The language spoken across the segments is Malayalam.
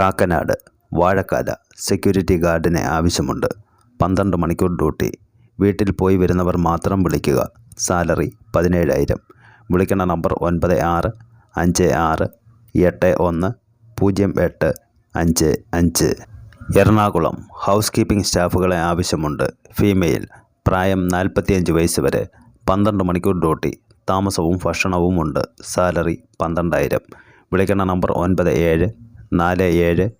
കാക്കനാട് വാഴക്കാല സെക്യൂരിറ്റി ഗാർഡിനെ ആവശ്യമുണ്ട്. പന്ത്രണ്ട് മണിക്കൂർ ഡ്യൂട്ടി. വീട്ടിൽ പോയി വരുന്നവർ മാത്രം വിളിക്കുക. സാലറി പതിനേഴായിരം. വിളിക്കേണ്ട നമ്പർ ഒൻപത് ആറ് അഞ്ച് ആറ് എട്ട് ഒന്ന് പൂജ്യം എട്ട് അഞ്ച് അഞ്ച്. എറണാകുളം ഹൗസ് കീപ്പിംഗ് സ്റ്റാഫുകളെ ആവശ്യമുണ്ട്. ഫീമെയിൽ. പ്രായം നാൽപ്പത്തിയഞ്ച് വയസ്സ് വരെ. പന്ത്രണ്ട് മണിക്കൂർ ഡ്യൂട്ടി. താമസവും ഭക്ഷണവും ഉണ്ട് സാലറി പന്ത്രണ്ടായിരം. വിളിക്കേണ്ട നമ്പർ ഒൻപത് ഏഴ് നാല് ഏഴ്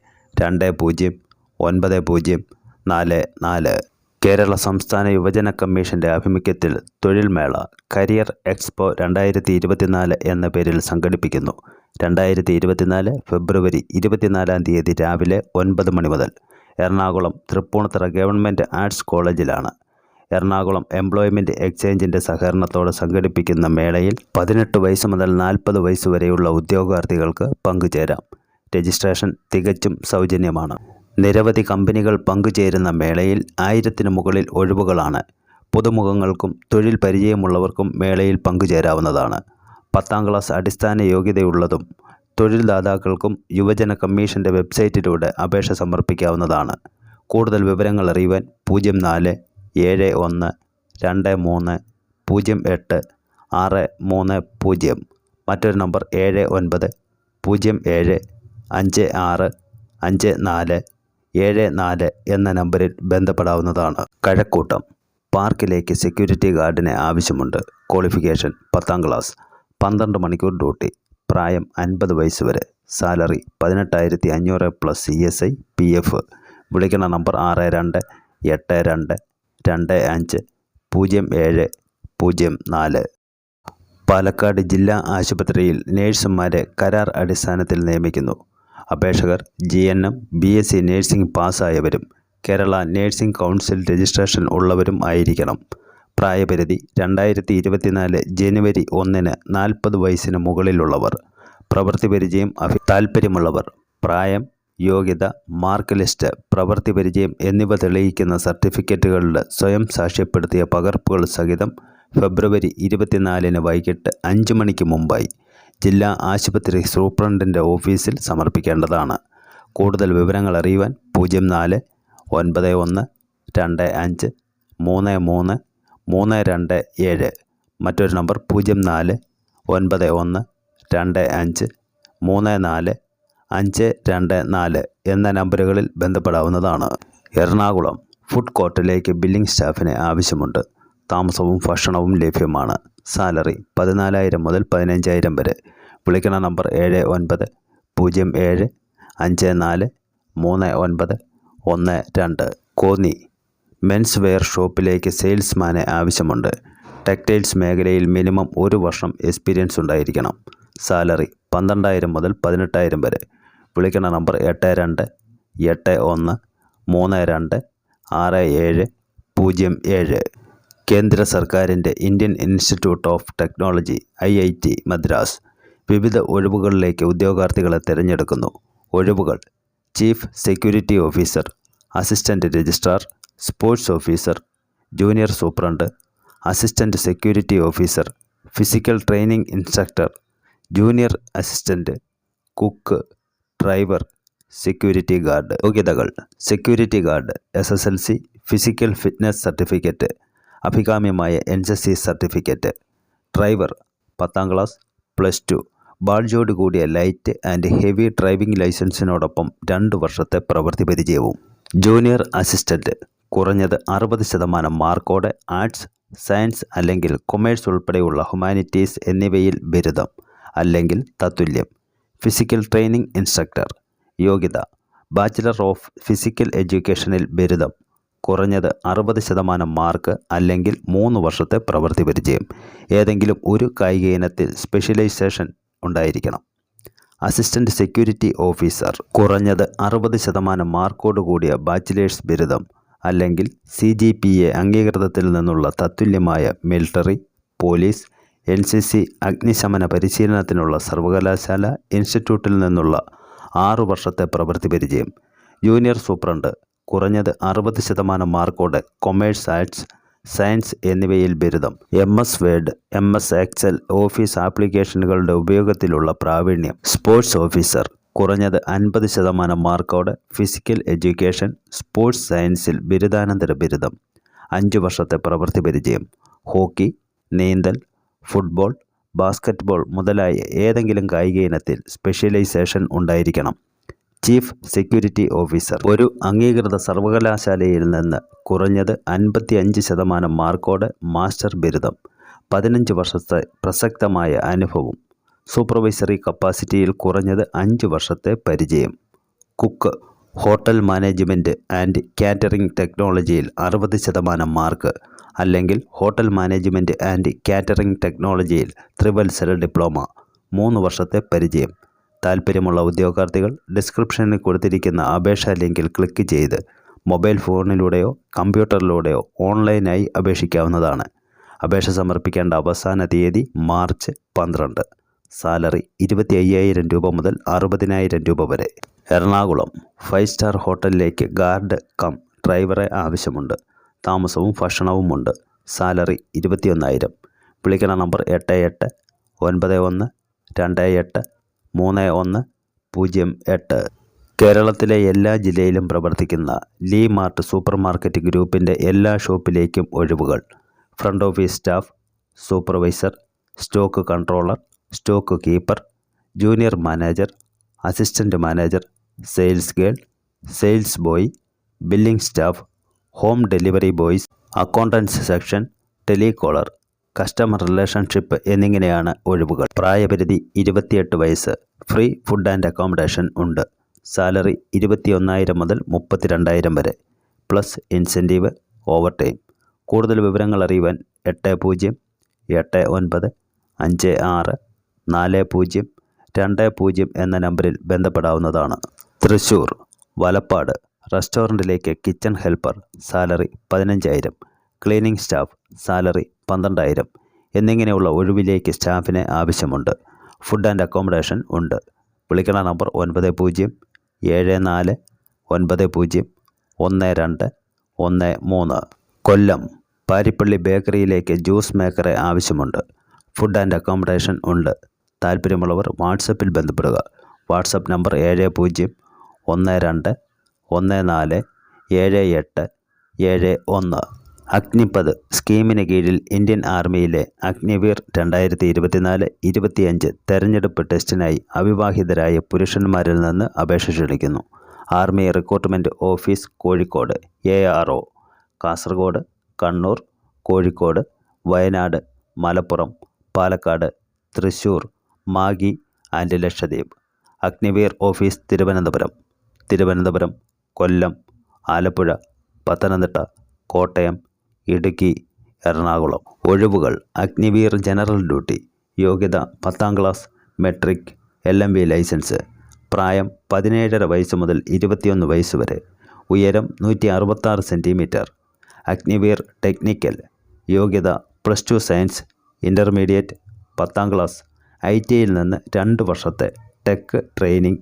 രണ്ട് പൂജ്യം ഒൻപത് പൂജ്യം നാല് നാല്. കേരള സംസ്ഥാന യുവജന കമ്മീഷന്റെ ആഭിമുഖ്യത്തിൽ തൊഴിൽ മേള കരിയർ എക്സ്പോ രണ്ടായിരത്തി ഇരുപത്തിനാല് എന്ന പേരിൽ സംഘടിപ്പിക്കുന്നു. രണ്ടായിരത്തി ഇരുപത്തിനാല് ഫെബ്രുവരി ഇരുപത്തിനാലാം തീയതി രാവിലെ ഒൻപത് മണി മുതൽ. എറണാകുളം തൃപ്പൂണിത്തറ ഗവൺമെന്റ് ആർട്സ് കോളേജിലാണ്. എറണാകുളം എംപ്ലോയ്മെന്റ് എക്സ്ചേഞ്ചിന്റെ സഹകരണത്തോടെ സംഘടിപ്പിക്കുന്ന മേളയിൽ പതിനെട്ട് വയസ്സ് മുതൽ നാൽപ്പത് വയസ്സ് വരെയുള്ള ഉദ്യോഗാർത്ഥികൾക്ക് പങ്കുചേരാം. രജിസ്ട്രേഷൻ തികച്ചും സൗജന്യമാണ്. നിരവധി കമ്പനികൾ പങ്കുചേരുന്ന മേളയിൽ ആയിരത്തിന് മുകളിൽ ഒഴിവുകളാണ്. പുതുമുഖങ്ങൾക്കും തൊഴിൽ പരിചയമുള്ളവർക്കും മേളയിൽ പങ്കുചേരാവുന്നതാണ്. പത്താം ക്ലാസ് അടിസ്ഥാന യോഗ്യതയുള്ളതും തൊഴിൽദാതാക്കൾക്കും യുവജന കമ്മീഷന്റെ വെബ്സൈറ്റിലൂടെ അപേക്ഷ സമർപ്പിക്കാവുന്നതാണ്. കൂടുതൽ വിവരങ്ങൾ അറിയുവാൻ പൂജ്യം നാല് ഏഴ് ഒന്ന് രണ്ട് മൂന്ന് പൂജ്യം എട്ട് ആറ് മൂന്ന് പൂജ്യം. മറ്റൊരു നമ്പർ ഏഴ് ഒൻപത് പൂജ്യം ഏഴ് അഞ്ച് ആറ് അഞ്ച് നാല് ഏഴ് നാല് എന്ന നമ്പറിൽ ബന്ധപ്പെടാവുന്നതാണ്. കഴക്കൂട്ടം. പാർക്കിലേക്ക് സെക്യൂരിറ്റി ഗാർഡിനെ ആവശ്യമുണ്ട്. ക്വാളിഫിക്കേഷൻ പത്താം ക്ലാസ്. പന്ത്രണ്ട് മണിക്കൂർ ഡ്യൂട്ടി. പ്രായം അൻപത് വയസ്സ് വരെ. സാലറി പതിനെട്ടായിരത്തി അഞ്ഞൂറ് plus C S I P F. വിളിക്കുന്ന നമ്പർ ആറ് രണ്ട് എട്ട് രണ്ട് രണ്ട് അഞ്ച് പൂജ്യം ഏഴ് പൂജ്യം നാല്. പാലക്കാട് ജില്ലാ ആശുപത്രിയിൽ നേഴ്സുമാരെ കരാർ അടിസ്ഥാനത്തിൽ നിയമിക്കുന്നു. അപേക്ഷകർ G N M B S C nursing പാസ്സായവരും Kerala nursing council registration ഉള്ളവരും ആയിരിക്കണം. പ്രായപരിധി രണ്ടായിരത്തി ഇരുപത്തിനാല് ജനുവരി ഒന്നിന് നാൽപ്പത് വയസ്സിന് മുകളിലുള്ളവർ. പ്രവൃത്തി പരിചയം അഭി താൽപ്പര്യമുള്ളവർ. പ്രായം യോഗ്യത മാർക്ക് ലിസ്റ്റ് പ്രവൃത്തി പരിചയം എന്നിവ തെളിയിക്കുന്ന സർട്ടിഫിക്കറ്റുകളുടെ സ്വയം സാക്ഷ്യപ്പെടുത്തിയ പകർപ്പുകൾ സഹിതം ഫെബ്രുവരി ഇരുപത്തിനാലിന് വൈകിട്ട് അഞ്ച് മണിക്ക് മുമ്പായി. ജില്ലാ ആശുപത്രി സൂപ്രണ്ടിന്റെ ഓഫീസിൽ സമർപ്പിക്കേണ്ടതാണ്. കൂടുതൽ വിവരങ്ങൾ അറിയുവാൻ പൂജ്യം നാല് ഒൻപത് ഒന്ന് രണ്ട് അഞ്ച് മൂന്ന് മൂന്ന് മൂന്ന് രണ്ട് ഏഴ്. മറ്റൊരു നമ്പർ പൂജ്യം നാല് ഒൻപത് ഒന്ന് രണ്ട് അഞ്ച് മൂന്ന് നാല് അഞ്ച് രണ്ട് നാല് എന്ന നമ്പറുകളിൽ ബന്ധപ്പെടാവുന്നതാണ്. എറണാകുളം ഫുഡ് കോർട്ടിലേക്ക് ബില്ലിംഗ് സ്റ്റാഫിനെ ആവശ്യമുണ്ട്. താമസവും ഭക്ഷണവും ലഭ്യമാണ്. സാലറി പതിനാലായിരം മുതൽ പതിനഞ്ചായിരം വരെ. വിളിക്കുന്ന നമ്പർ ഏഴ് ഒൻപത് പൂജ്യം ഏഴ് അഞ്ച് നാല് മൂന്ന് ഒൻപത് ഒന്ന് രണ്ട്. കോന്നി മെൻസ് വെയർ ഷോപ്പിലേക്ക് സെയിൽസ്മാനെ ആവശ്യമുണ്ട്. ടെക്സ്റ്റൈൽസ് മേഖലയിൽ മിനിമം ഒരു വർഷം എക്സ്പീരിയൻസ് ഉണ്ടായിരിക്കണം. സാലറി പന്ത്രണ്ടായിരം മുതൽ പതിനെട്ടായിരം വരെ. വിളിക്കുന്ന നമ്പർ എട്ട് രണ്ട് എട്ട് ഒന്ന് മൂന്ന് രണ്ട് ആറ് ഏഴ് പൂജ്യം ഏഴ്. കേന്ദ്ര സർക്കാരിന്റെ Indian institute of technology I I T Madras വിവിധ ഒഴിവുകളിലേക്ക് ഉദ്യോഗാർത്ഥികളെ തിരഞ്ഞെടുക്കുന്നു. ഒഴിവുകൾ chief security officer assistant registrar sports officer junior superintendent assistant security officer physical training instructor junior assistant cook driver security guard. യോഗ്യതകൾ security guard S S L C physical fitness certificate അഭികാമ്യമായ N S C certificate driver പത്താം ക്ലാസ് പ്ലസ് ടു ബാഡ്ജോട് കൂടിയ ലൈറ്റ് ആൻഡ് ഹെവി ഡ്രൈവിംഗ് ലൈസൻസിനോടൊപ്പം രണ്ട് വർഷത്തെ പ്രവൃത്തി പരിചയവും. ജൂനിയർ അസിസ്റ്റന്റ് കുറഞ്ഞത് അറുപത് ശതമാനം മാർക്കോടെ ആർട്സ് സയൻസ് അല്ലെങ്കിൽ കൊമേഴ്സ് ഉൾപ്പെടെയുള്ള ഹ്യൂമാനിറ്റീസ് എന്നിവയിൽ ബിരുദം അല്ലെങ്കിൽ തത്തുല്യം. ഫിസിക്കൽ ട്രെയിനിംഗ് ഇൻസ്ട്രക്ടർ യോഗ്യത. ബാച്ചിലർ ഓഫ് ഫിസിക്കൽ എഡ്യൂക്കേഷനിൽ ബിരുദം കുറഞ്ഞത് അറുപത് ശതമാനം മാർക്ക് അല്ലെങ്കിൽ മൂന്ന് വർഷത്തെ പ്രവൃത്തി പരിചയം. ഏതെങ്കിലും ഒരു കായിക ഇനത്തിൽ സ്പെഷ്യലൈസേഷൻ ഉണ്ടായിരിക്കണം. അസിസ്റ്റന്റ് സെക്യൂരിറ്റി ഓഫീസർ കുറഞ്ഞത് അറുപത് ശതമാനം മാർക്കോട് കൂടിയ ബാച്ചിലേഴ്സ് ബിരുദം അല്ലെങ്കിൽ സി ജി പി എ അംഗീകൃതത്തിൽ നിന്നുള്ള തത്തുല്യമായ military police N C C അഗ്നിശമന പരിശീലനത്തിനുള്ള സർവകലാശാല ഇൻസ്റ്റിറ്റ്യൂട്ടിൽ നിന്നുള്ള ആറു വർഷത്തെ പ്രവൃത്തി പരിചയം. ജൂനിയർ സൂപ്രണ്ട് കുറഞ്ഞത് അറുപത് ശതമാനം മാർക്കോടെ കൊമേഴ്സ് ആർട്സ് സയൻസ് എന്നിവയിൽ ബിരുദം. M S Word M S Excel office ആപ്ലിക്കേഷനുകളുടെ ഉപയോഗത്തിലുള്ള പ്രാവീണ്യം. സ്പോർട്സ് ഓഫീസർ കുറഞ്ഞത് അൻപത് ശതമാനം മാർക്കോടെ ഫിസിക്കൽ എഡ്യൂക്കേഷൻ സ്പോർട്സ് സയൻസിൽ ബിരുദാനന്തര ബിരുദം. അഞ്ച് വർഷത്തെ പ്രവൃത്തി പരിചയം. ഹോക്കി നീന്തൽ ഫുട്ബോൾ ബാസ്ക്കറ്റ്ബോൾ മുതലായ ഏതെങ്കിലും കായിക ഇനത്തിൽ സ്പെഷ്യലൈസേഷൻ ഉണ്ടായിരിക്കണം. Chief security officer. ഒരു അംഗീകൃത സർവകലാശാലയിൽ നിന്ന് കുറഞ്ഞത് അൻപത്തി അഞ്ച് ശതമാനം മാർക്കോടെ മാസ്റ്റർ ബിരുദം. പതിനഞ്ച് വർഷത്തെ പ്രസക്തമായ അനുഭവം. സൂപ്പർവൈസറി കപ്പാസിറ്റിയിൽ കുറഞ്ഞത് അഞ്ച് വർഷത്തെ പരിചയം. Cook hotel management and catering ടെക്നോളജിയിൽ അറുപത് ശതമാനം മാർക്ക്. അല്ലെങ്കിൽ ഹോട്ടൽ മാനേജ്മെന്റ് ആൻഡ് കാറ്ററിംഗ് ടെക്നോളജിയിൽ ത്രിവത്സര ഡിപ്ലോമ. മൂന്ന് വർഷത്തെ പരിചയം. താൽപ്പര്യമുള്ള ഉദ്യോഗാർത്ഥികൾ ഡിസ്ക്രിപ്ഷനിൽ കൊടുത്തിരിക്കുന്ന അപേക്ഷാ ലിങ്കിൽ ക്ലിക്ക് ചെയ്ത് മൊബൈൽ ഫോണിലൂടെയോ കമ്പ്യൂട്ടറിലൂടെയോ ഓൺലൈനായി അപേക്ഷിക്കാവുന്നതാണ്. അപേക്ഷ സമർപ്പിക്കേണ്ട അവസാന തീയതി മാർച്ച് പന്ത്രണ്ട് സാലറി ഇരുപത്തി അയ്യായിരം രൂപ മുതൽ അറുപതിനായിരം രൂപ വരെ. എറണാകുളം ഫൈവ് സ്റ്റാർ ഹോട്ടലിലേക്ക് ഗാർഡ് കം ഡ്രൈവറെ ആവശ്യമുണ്ട്. താമസവും ഭക്ഷണവും ഉണ്ട്. സാലറി ഇരുപത്തിയൊന്നായിരം. വിളിക്കണ നമ്പർ എട്ട് എട്ട് ഒൻപത് ഒന്ന് രണ്ട് എട്ട് മൂന്ന് ഒന്ന് പൂജ്യം എട്ട്. കേരളത്തിലെ എല്ലാ ജില്ലയിലും പ്രവർത്തിക്കുന്ന ലീ മാർട്ട് സൂപ്പർ മാർക്കറ്റ് ഗ്രൂപ്പിന്റെ എല്ലാ ഷോപ്പിലേക്കും ഒഴിവുകൾ. Front office staff supervisor stock controller stock keeper junior manager assistant manager sales girl sales boy billing staff home delivery boys accountants section telecaller customer relationship എന്നിങ്ങനെയാണ് ഒഴിവുകൾ. പ്രായപരിധി ഇരുപത്തിയെട്ട് വയസ്സ്. ഫ്രീ ഫുഡ് ആൻഡ് അക്കോമഡേഷൻ ഉണ്ട്. സാലറി ഇരുപത്തിയൊന്നായിരം മുതൽ മുപ്പത്തിരണ്ടായിരം വരെ. പ്ലസ് ഇൻസെന്റീവ് ഓവർ ടൈം കൂടുതൽ വിവരങ്ങൾ അറിയുവാൻ എട്ട് പൂജ്യം എട്ട് ഒൻപത് അഞ്ച് ആറ് നാല് പൂജ്യം രണ്ട് പൂജ്യം എന്ന നമ്പറിൽ ബന്ധപ്പെടാവുന്നതാണ്. തൃശ്ശൂർ വലപ്പാട്. റെസ്റ്റോറന്റിലേക്ക് കിച്ചൺ ഹെൽപ്പർ സാലറി പതിനഞ്ചായിരം. ക്ലീനിംഗ് സ്റ്റാഫ് സാലറി പന്ത്രണ്ടായിരം എന്നിങ്ങനെയുള്ള ഒഴിവിലേക്ക് സ്റ്റാഫിന് ആവശ്യമുണ്ട്. ഫുഡ് ആൻഡ് അക്കോമഡേഷൻ ഉണ്ട്. വിളിക്കണ നമ്പർ ഒൻപത് പൂജ്യം ഏഴ് നാല് ഒൻപത് പൂജ്യം ഒന്ന് രണ്ട് ഒന്ന് മൂന്ന്. കൊല്ലം പാരിപ്പള്ളി ബേക്കറിയിലേക്ക് ജ്യൂസ് മേക്കറെ ആവശ്യമുണ്ട്. ഫുഡ് ആൻഡ് അക്കോമഡേഷൻ ഉണ്ട്. താല്പര്യമുള്ളവർ വാട്സപ്പിൽ ബന്ധപ്പെടുക. വാട്സപ്പ് നമ്പർ ഏഴ് പൂജ്യം ഒന്ന് രണ്ട് ഒന്ന് നാല് ഏഴ് എട്ട് ഏഴ് ഒന്ന്. അഗ്നിപത് സ്കീമിന് കീഴിൽ ഇന്ത്യൻ ആർമിയിലെ അഗ്നിവീർ രണ്ടായിരത്തി ഇരുപത്തിനാല് ഇരുപത്തിയഞ്ച് തെരഞ്ഞെടുപ്പ് ടെസ്റ്റിനായി അവിവാഹിതരായ പുരുഷന്മാരിൽ നിന്ന് അപേക്ഷ ക്ഷണിക്കുന്നു. Army recruitment office Kozhikode A R O Kasaragod Kannur Kozhikode Wayanad Malappuram Palakkad Thrissur Mahe and Lakshadweep. Agniveer office Thiruvananthapuram Thiruvananthapuram Kollam Alappuzha Pathanamthitta Kottayam Idukki Ernakulam. ഒഴിവുകൾ. Agniveer general duty. യോഗ്യത പത്താം class. Matric L M V licence. പ്രായം പതിനേഴര വയസ്സ് മുതൽ ഇരുപത്തിയൊന്ന് വയസ്സ് വരെ. ഉയരം നൂറ്റി അറുപത്താറ് സെന്റിമീറ്റർ അഗ്നിവീർ ടെക്നിക്കൽ. യോഗ്യത പ്ലസ് ടു സയൻസ്. ഇന്റർമീഡിയറ്റ് പത്താം ക്ലാസ്. ഐ ടിയിൽ നിന്ന് രണ്ട് വർഷത്തെ ടെക് ട്രെയിനിങ്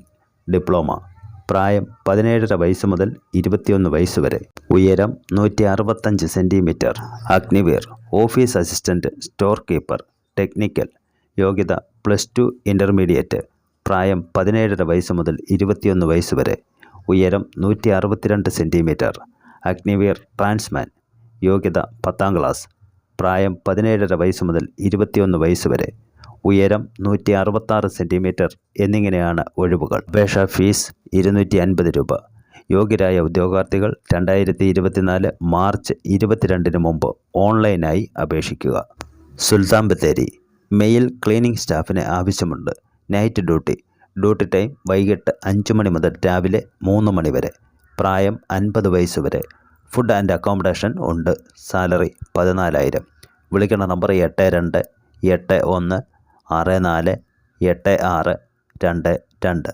ഡിപ്ലോമ. പ്രായം പതിനേഴര വയസ്സ് മുതൽ ഇരുപത്തിയൊന്ന് വയസ്സ് വരെ. ഉയരം നൂറ്റി അറുപത്തഞ്ച് centimetre Agniveer office assistant store keeper technical യോഗ്യത പ്ലസ് ടു ഇന്റർമീഡിയറ്റ് പ്രായം പതിനേഴര വയസ്സ് മുതൽ ഇരുപത്തിയൊന്ന് വയസ്സ് വരെ. ഉയരം നൂറ്റി അറുപത്തിരണ്ട് സെന്റിമീറ്റർ അഗ്നിവീർ ട്രാൻസ്മാൻ യോഗ്യത പത്താം ക്ലാസ്. പ്രായം പതിനേഴര വയസ്സ് മുതൽ ഇരുപത്തിയൊന്ന് വയസ്സ് വരെ. ഉയരം നൂറ്റി അറുപത്താറ് സെന്റിമീറ്റർ എന്നിങ്ങനെയാണ് ഒഴിവുകൾ. അപേക്ഷാ ഫീസ് ഇരുന്നൂറ്റി അൻപത് രൂപ. യോഗ്യരായ ഉദ്യോഗാർത്ഥികൾ രണ്ടായിരത്തി ഇരുപത്തിനാല് മാർച്ച് ഇരുപത്തിരണ്ടിന് മുമ്പ് ഓൺലൈനായി അപേക്ഷിക്കുക. സുൽത്താൻ ബത്തേരി. മെയിൽ ക്ലീനിംഗ് സ്റ്റാഫിന് ആവശ്യമുണ്ട്. Night duty. ഡ്യൂട്ടി ടൈം വൈകിട്ട് അഞ്ച് മണി മുതൽ രാവിലെ മൂന്ന് മണി വരെ. പ്രായം അൻപത് വയസ്സ് വരെ. ഫുഡ് ആൻഡ് അക്കോമഡേഷൻ ഉണ്ട്. സാലറി പതിനാലായിരം. വിളിക്കണ നമ്പർ എട്ട് രണ്ട് എട്ട് ഒന്ന് ആറ് നാല് എട്ട് ആറ് രണ്ട് രണ്ട്.